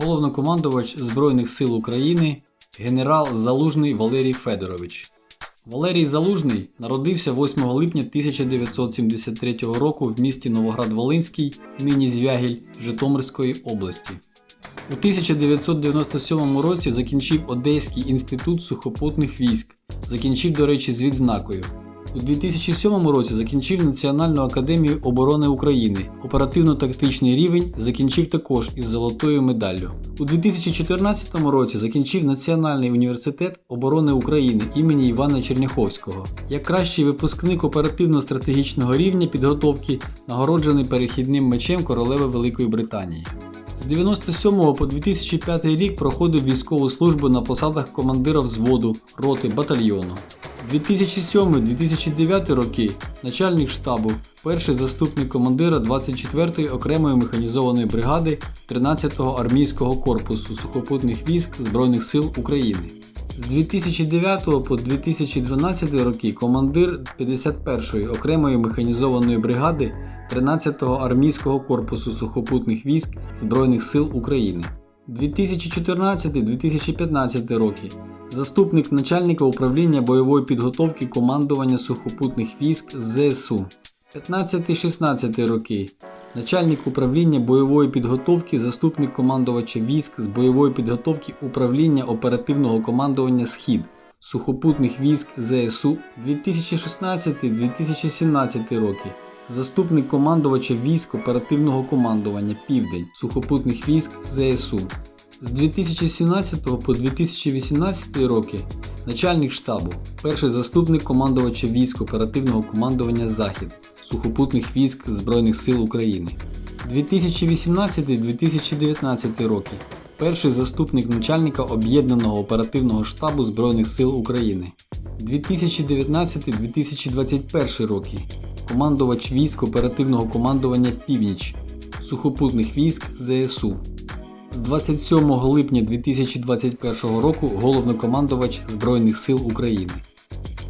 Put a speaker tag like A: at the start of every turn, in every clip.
A: головнокомандувач Збройних сил України, генерал Залужний Валерій Федорович. Валерій Залужний народився 8 липня 1973 року в місті Новоград-Волинський, нині Звягіль Житомирської області. У 1997 році закінчив Одеський інститут сухопутних військ. Закінчив, до речі, з відзнакою. У 2007 році закінчив Національну академію оборони України. Оперативно-тактичний рівень закінчив також із золотою медаллю. У 2014 році закінчив Національний університет оборони України імені Івана Черняховського. Як кращий випускник оперативно-стратегічного рівня підготовки нагороджений перехідним мечем королеви Великої Британії. З 97 по 2005 рік проходив військову службу на посадах командира взводу, роти, батальйону. 2007-2009 роки начальник штабу, перший заступник командира 24-ї окремої механізованої бригади 13-го армійського корпусу сухопутних військ Збройних сил України. З 2009 по 2012 роки командир 51-ї окремої механізованої бригади 13-го армійського корпусу сухопутних військ Збройних сил України. 2014-2015 роки заступник начальника управління бойової підготовки командування сухопутних військ ЗСУ. 15-16 роки начальник управління бойової підготовки, заступник командувача військ з бойової підготовки управління оперативного командування Схід сухопутних військ ЗСУ 2016-2017 роки. Заступник командувача військ оперативного командування Південь сухопутних військ ЗСУ. З 2017 по 2018 роки начальник штабу, перший заступник командувача військ оперативного командування Захід сухопутних військ Збройних сил України. 2018-2019 роки. Перший заступник начальника об'єднаного оперативного штабу Збройних сил України. 2019-2021 роки. Командувач військ оперативного командування Північ сухопутних військ ЗСУ. З 27 липня 2021 року головнокомандувач Збройних сил України.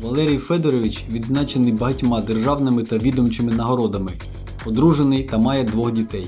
A: Валерій Федорович відзначений багатьма державними та відомчими нагородами, одружений та має двох дітей.